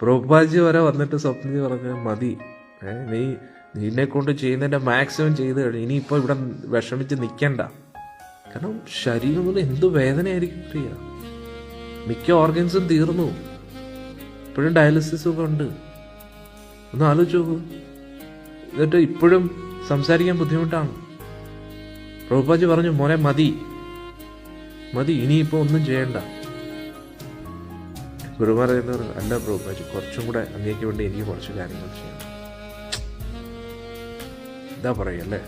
പ്രഭുപാജി വരെ വന്നിട്ട് സ്വപ്നജി പറഞ്ഞ മതി. നീ നിന്നെ കൊണ്ട് ചെയ്യുന്നതിന്റെ മാക്സിമം ചെയ്ത് കഴിഞ്ഞു ഇനിയിപ്പോൾ ഇവിടെ വിഷമിച്ച് നിൽക്കണ്ട കാരണം ശരീരം കൊണ്ട് എന്ത് വേദനയായിരിക്കും പ്രിയ? മിക്ക ഓർഗൻസും തീർന്നു. ഇപ്പോഴും ഡയാലിസിസ് ഒക്കെ ഉണ്ട്. ഒന്ന് ആലോചിച്ച് നോക്കൂ. എന്നിട്ട് ഇപ്പോഴും സംസാരിക്കാൻ ബുദ്ധിമുട്ടാണ്. പ്രഭുപാജി പറഞ്ഞു മോനെ മതി. മതി ഇനിയിപ്പോൾ ഒന്നും ചെയ്യണ്ട. എന്ന് പറഞ്ഞു അല്ല പ്രഭുപാജി കുറച്ചും കൂടെ അങ്ങേക്ക് വേണ്ടി എനിക്ക് കുറച്ച് കാര്യങ്ങൾ ചെയ്യണം എന്താ പറയല്ലേ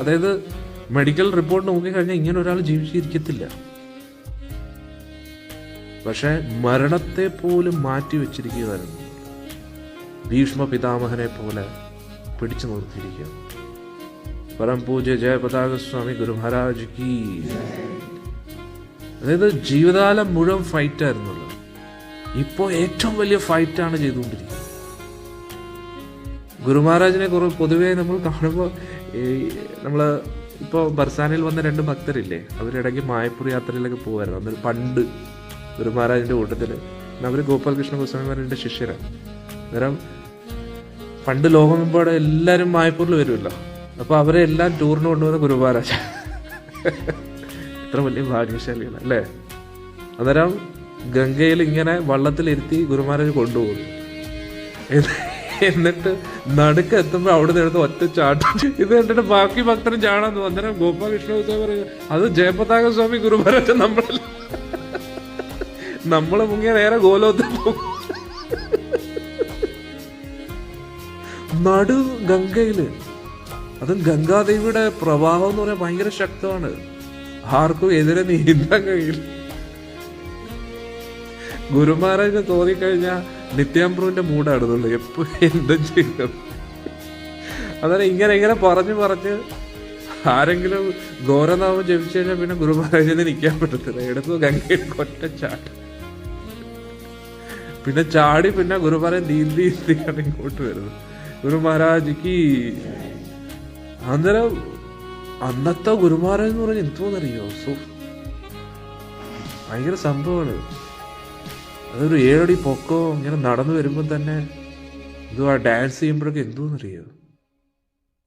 അതായത് മെഡിക്കൽ റിപ്പോർട്ട് നോക്കിക്കഴിഞ്ഞാൽ ഇങ്ങനെ ഒരാൾ ജീവിച്ചിരിക്കത്തില്ല. പക്ഷെ മരണത്തെ പോലും മാറ്റി വെച്ചിരിക്കുകയായിരുന്നു. ഭീഷ്മ പിതാമഹനെ പോലെ പിടിച്ചു നിർത്തിയിരിക്കുക. പരം പൂജ്യ ജയപതാക സ്വാമി ഗുരു മഹാരാജ് കി. അതായത് ജീവിതകാലം മുഴുവൻ ഫൈറ്റ് ആയിരുന്നല്ലോ ഇപ്പോൾ ഏറ്റവും വലിയ ഫൈറ്റാണ് ചെയ്തുകൊണ്ടിരിക്കുന്നത്. ഗുരു മഹാരാജിനെ കുറെ പൊതുവേ നമ്മൾ കാണുമ്പോൾ നമ്മൾ ഇപ്പോൾ ബർസാനയിൽ വന്ന രണ്ട് ഭക്തരില്ലേ അവരിടയ്ക്ക് മായപ്പൂർ യാത്രയിലൊക്കെ പോകുമായിരുന്നു അന്നൊരു പണ്ട് ഗുരു മഹാരാജിന്റെ കൂട്ടത്തിൽ അവർ ഗോപാലകൃഷ്ണ ഗോസ്വാമിമാരുടെ ശിഷ്യരാണ്. അന്നേരം പണ്ട് ലോകമെമ്പാടെ എല്ലാവരും മായപ്പൂരിൽ വരുമല്ലോ. അപ്പോൾ അവരെ എല്ലാം ടൂറിന് കൊണ്ടുവന്ന ഗുരു മഹാരാജ് എത്ര വലിയ ഭാഗ്യശാലിയാണ് അല്ലേ അന്നേരം ഗംഗയിൽ ഇങ്ങനെ വള്ളത്തിലിരുത്തി ഗുരുമാരാജ് കൊണ്ടുപോകും. എന്ന് എന്നിട്ട് നടുക്ക് എത്തുമ്പോൾ അവിടെ നിന്ന് എടുത്ത് ഒറ്റ ചാട്ടം ഇത് കണ്ടിട്ട് ബാക്കി ഭക്തരും ചാടാന്ന് അന്നേരം ഗോപാലകൃഷ്ണ ഗോസ്വാമി പറയും അത് ജയപതാക സ്വാമി ഗുരുമാരാജ നമ്മളല്ല. നമ്മൾ മുങ്ങിയ നേരെ ഗോലോത്തിൽ പോകും. നടു ഗംഗയിൽ. അതും ഗംഗാദേവിയുടെ പ്രവാഹം എന്ന് പറയാൻ ഭയങ്കര ശക്തമാണ്. ആർക്കും എതിരെ നീന്താൻ കഴിയില്ല. ഗുരുമഹാരാജിന് തോന്നിക്കഴിഞ്ഞാൽ നിത്യാംബ്രുവിന്റെ മൂടാടുന്നുള്ളു എപ്പോ എന്തും ചെയ്യും. അതായത് ഇങ്ങനെ ഇങ്ങനെ പറഞ്ഞു പറഞ്ഞ് ആരെങ്കിലും ഘോരനാമം ജപിച്ചു കഴിഞ്ഞാൽ പിന്നെ ഗുരുമാരാജന് നിൽക്കാൻ പറ്റത്തില്ല. എടുത്തു ഗംഗയിൽ കൊറ്റ ചാട്ടം പിന്നെ ചാടി പിന്നെ ഗുരുമാരൻ നീന്തി നീന്തിയാണ് ഇങ്ങോട്ട് വരുന്നത്. ഗുരുമഹാരാജിക്ക് അന്നേരം അന്നത്തെ ഗുരുമാരൻ എന്ന് പറഞ്ഞാൽ എന്തോന്നറിയോ സോ ഭയങ്കര സംഭവമാണ്. അതൊരു ഏഴടി പൊക്കോ? ഇങ്ങനെ നടന്നു വരുമ്പോൾ തന്നെ ഇതും ആ ഡാൻസ് ചെയ്യുമ്പോഴൊക്കെ എന്തോന്നറിയോ?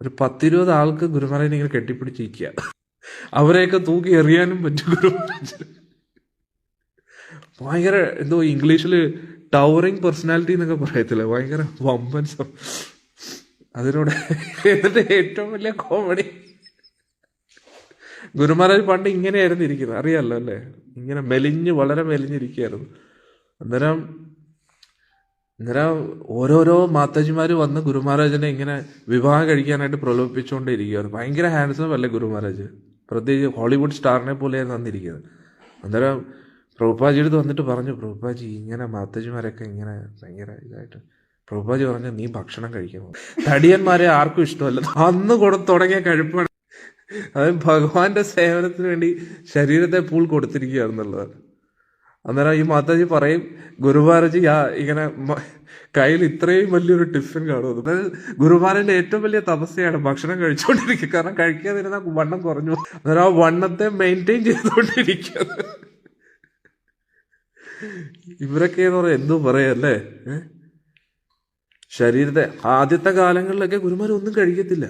ഒരു പത്തിരുപത് ആൾക്ക് ഗുരുമഹാരാജിനെ ഇങ്ങനെ കെട്ടിപ്പിടിച്ചിരിക്കുക അവരെയൊക്കെ തൂക്കി എറിയാനും പറ്റും ഗുരുമഹാരാജിന് ഭയങ്കര എന്തോ ഇംഗ്ലീഷിൽ ടവറിങ് പേഴ്സണാലിറ്റി എന്നൊക്കെ പറയത്തില്ല? ഭയങ്കര വമ്പൻ അതിനോട് എന്നിട്ട് ഏറ്റവും വലിയ കോമഡി. ഗുരുമാരാജ് പണ്ട് ഇങ്ങനെയായിരുന്നു ഇരിക്കുന്നത്. അറിയാലോ അല്ലേ? ഇങ്ങനെ മെലിഞ്ഞ് വളരെ മെലിഞ്ഞിരിക്കുകയായിരുന്നു. അന്നേരം അന്നേരം ഓരോരോ മാതാജിമാർ വന്ന് ഗുരുമഹാരാജിനെ ഇങ്ങനെ വിവാഹം കഴിക്കാനായിട്ട് പ്രലോഭിപ്പിച്ചുകൊണ്ടിരിക്കുകയാണ്. ഭയങ്കര ഹാൻഡ്സം അല്ലേ ഗുരുമഹാരാജ്? പ്രത്യേകിച്ച് ഹോളിവുഡ് സ്റ്റാറിനെ പോലെയാണ് വന്നിരിക്കുന്നത്. അന്നേരം പ്രഭുപാജി അടുത്ത് വന്നിട്ട് പറഞ്ഞു പ്രഭുപാജി ഇങ്ങനെ മാതാജിമാരൊക്കെ ഇങ്ങനെ ഭയങ്കര ഇതായിട്ട് പ്രഭുപാജി പറഞ്ഞു നീ ഭക്ഷണം കഴിക്കണം തടിയന്മാരെ ആർക്കും ഇഷ്ടമല്ല. അന്ന് കൊടു തുടങ്ങിയ കഴിപ്പാണ്. അത് ഭഗവാന്റെ സേവനത്തിന് വേണ്ടി ശരീരത്തെ പൂൾ കൊടുത്തിരിക്കുകയാണെന്നുള്ളതാണ്. അന്നേരം ഈ മാതാജി പറയും ഗുരുവാരജി ആ ഇങ്ങനെ കയ്യിൽ ഇത്രയും വലിയൊരു ടിഫിൻ കാണുന്നു അതായത് ഗുരുവാരന്റെ ഏറ്റവും വലിയ തപസ്യയാണ് ഭക്ഷണം കഴിച്ചുകൊണ്ടിരിക്കുക. കാരണം കഴിക്കാതിരുന്ന വണ്ണം കുറഞ്ഞു. അന്നേരം ആ വണ്ണത്തെ മെയിന്റെയിൻ ചെയ്തുകൊണ്ടിരിക്കുക ഇവരൊക്കെ എന്ന് പറയാം എന്തോ പറയല്ലേ ശരീരത്തെ ആദ്യത്തെ കാലങ്ങളിലൊക്കെ ഗുരുമാർ ഒന്നും കഴിക്കത്തില്ല.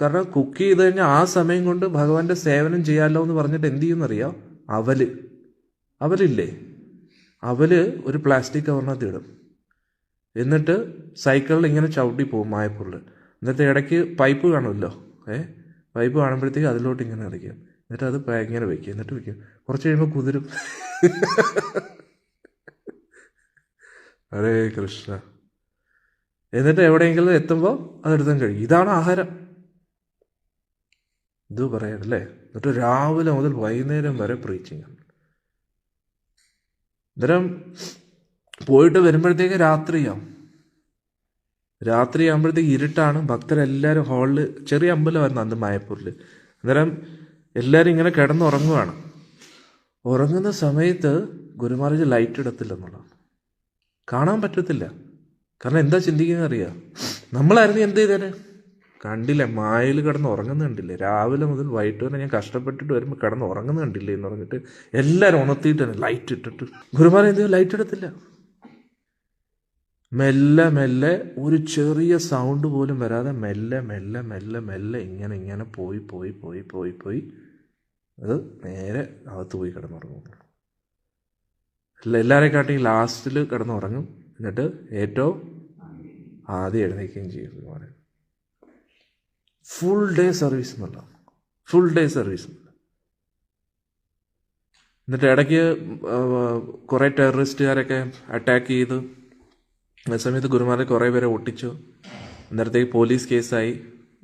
കാരണം കുക്ക് ചെയ്ത് കഴിഞ്ഞാൽ ആ സമയം കൊണ്ട് ഭഗവാന്റെ സേവനം ചെയ്യാമല്ലോ എന്ന് പറഞ്ഞിട്ട് എന്ത് ചെയ്യുമെന്നറിയാം? അവൽ. അവലില്ലേ അവർ ഒരു പ്ലാസ്റ്റിക് കവറിനകത്ത് ഇടും. എന്നിട്ട് സൈക്കിളിൽ ഇങ്ങനെ ചവിട്ടി പോകും മായപ്പുറിൽ എന്നിട്ട് ഇടയ്ക്ക് പൈപ്പ് കാണുമല്ലോ? ഏ? പൈപ്പ് കാണുമ്പോഴത്തേക്ക് അതിലോട്ട് ഇങ്ങനെ അടിക്കും എന്നിട്ട് അത് ഇങ്ങനെ വയ്ക്കും എന്നിട്ട് വയ്ക്കും കുറച്ച് കഴിയുമ്പോൾ കുതിരും. ഹരേ കൃഷ്ണ. എന്നിട്ട് എവിടെയെങ്കിലും എത്തുമ്പോൾ അതെടുത്തും കഴിക്കും ഇതാണ് ആഹാരം. ഇത് പറയാനല്ലേ? എന്നിട്ട് രാവിലെ മുതൽ വൈകുന്നേരം വരെ പ്രീച്ചിങ് അന്നേരം പോയിട്ട് വരുമ്പോഴത്തേക്ക് രാത്രിയാവും. രാത്രി ആകുമ്പോഴത്തേക്ക് ഇരുട്ടാണ് ഭക്തരെല്ലാവരും ഹാളിൽ ചെറിയ അമ്പലമായിരുന്നു അന്ന് മായപ്പൂരിൽ അന്നേരം എല്ലാവരും ഇങ്ങനെ കിടന്നുറങ്ങുവാണ്. ഉറങ്ങുന്ന സമയത്ത് ഗുരുമഹാരാജ് ലൈറ്റ് ഇടത്തില്ല എന്നുള്ളതാണ്. കാണാൻ പറ്റത്തില്ല. കാരണം എന്താ ചിന്തിക്കുന്നത് അറിയാം നമ്മളായിരുന്നു എന്ത് ചെയ്തേനെ? കണ്ടില്ലേ? മായയിൽ കിടന്ന് ഉറങ്ങുന്ന കണ്ടില്ലേ രാവിലെ മുതൽ വൈകിട്ട് വരെ ഞാൻ കഷ്ടപ്പെട്ടിട്ട് വരുമ്പോൾ കിടന്ന് ഉറങ്ങുന്ന കണ്ടില്ലേ എന്ന് പറഞ്ഞിട്ട് എല്ലാവരും ഉണർത്തിയിട്ട് തന്നെ ലൈറ്റ് ഇട്ടിട്ട്. ഗുരുമാരെ എന്തെങ്കിലും ലൈറ്റ് ഇടത്തില്ല? മെല്ലെ മെല്ലെ ഒരു ചെറിയ സൗണ്ട് പോലും വരാതെ മെല്ലെ മെല്ലെ മെല്ലെ മെല്ലെ ഇങ്ങനെ ഇങ്ങനെ പോയി പോയി പോയി പോയി പോയി അത് നേരെ അകത്ത് പോയി കിടന്നുറങ്ങും. എല്ലാവരെയും കാട്ടി ലാസ്റ്റിൽ കിടന്നുറങ്ങും. എന്നിട്ട് ഏറ്റവും ആദ്യം എഴുന്നേൽക്കുകയും ചെയ്യും ഗുരുമാരൻ ഫുൾ ഡേ സർവീസ് എന്നുള്ള ഫുൾ ഡേ സർവീസ് എന്നിട്ട് ഇടയ്ക്ക് കുറേ ടെററിസ്റ്റുകാരൊക്കെ അറ്റാക്ക് ചെയ്ത്. ആ സമയത്ത് ഗുരുമാരെ കുറേ പേരെ ഒട്ടിച്ചു. അന്നേരത്തേക്ക് പോലീസ് കേസായി.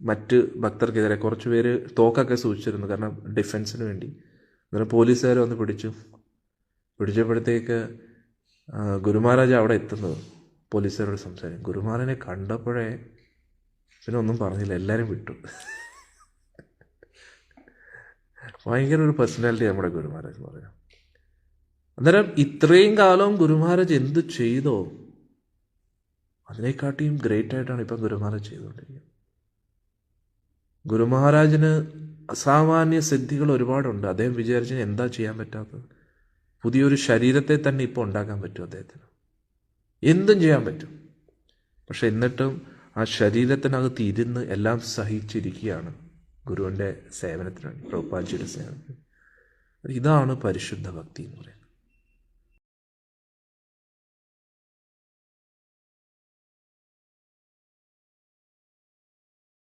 മറ്റ് ഭക്തർക്കെതിരെ കുറച്ച് പേര് തോക്കൊക്കെ സൂക്ഷിച്ചിരുന്നു കാരണം ഡിഫൻസിന് വേണ്ടി. അന്നേരം പോലീസുകാർ വന്ന് പിടിച്ചു. പിടിച്ചപ്പോഴത്തേക്ക് ഗുരുമഹാരാജ് അവിടെ എത്തുന്നത്. പോലീസുകാരോട് സംസാരിക്കും ഗുരുമാരനെ കണ്ടപ്പോഴേ പിന്നെ ഒന്നും പറഞ്ഞില്ല എല്ലാവരും വിട്ടു. ഭയങ്കര ഒരു പേഴ്സണാലിറ്റി നമ്മുടെ ഗുരുമാരാജ് പറയാം. അന്നേരം ഇത്രയും കാലം ഗുരുമഹാരാജ് എന്ത് ചെയ്തോ അതിനെക്കാട്ടിയും ഗ്രേറ്റ് ആയിട്ടാണ് ഇപ്പം ഗുരുമഹാരാജ് ചെയ്തുകൊണ്ടിരിക്കുന്നത്. ഗുരുമഹാരാജിന് അസാമാന്യ സിദ്ധികൾ ഒരുപാടുണ്ട്. അദ്ദേഹം വിചാരിച്ച എന്താ ചെയ്യാൻ പറ്റാത്തത്? പുതിയൊരു ശരീരത്തെ തന്നെ ഇപ്പോൾ ഉണ്ടാക്കാൻ പറ്റും അദ്ദേഹത്തിന്. എന്തും ചെയ്യാൻ പറ്റും. പക്ഷെ എന്നിട്ടും ആ ശരീരത്തിനകത്ത് ഇരുന്ന് എല്ലാം സഹിച്ചിരിക്കുകയാണ് ഗുരുവിന്റെ സേവനത്തിന് വേണ്ടി പ്രഭുപാജിയുടെ സേവനത്തിന്. ഇതാണ് പരിശുദ്ധ ഭക്തി എന്ന് പറയുന്നത്.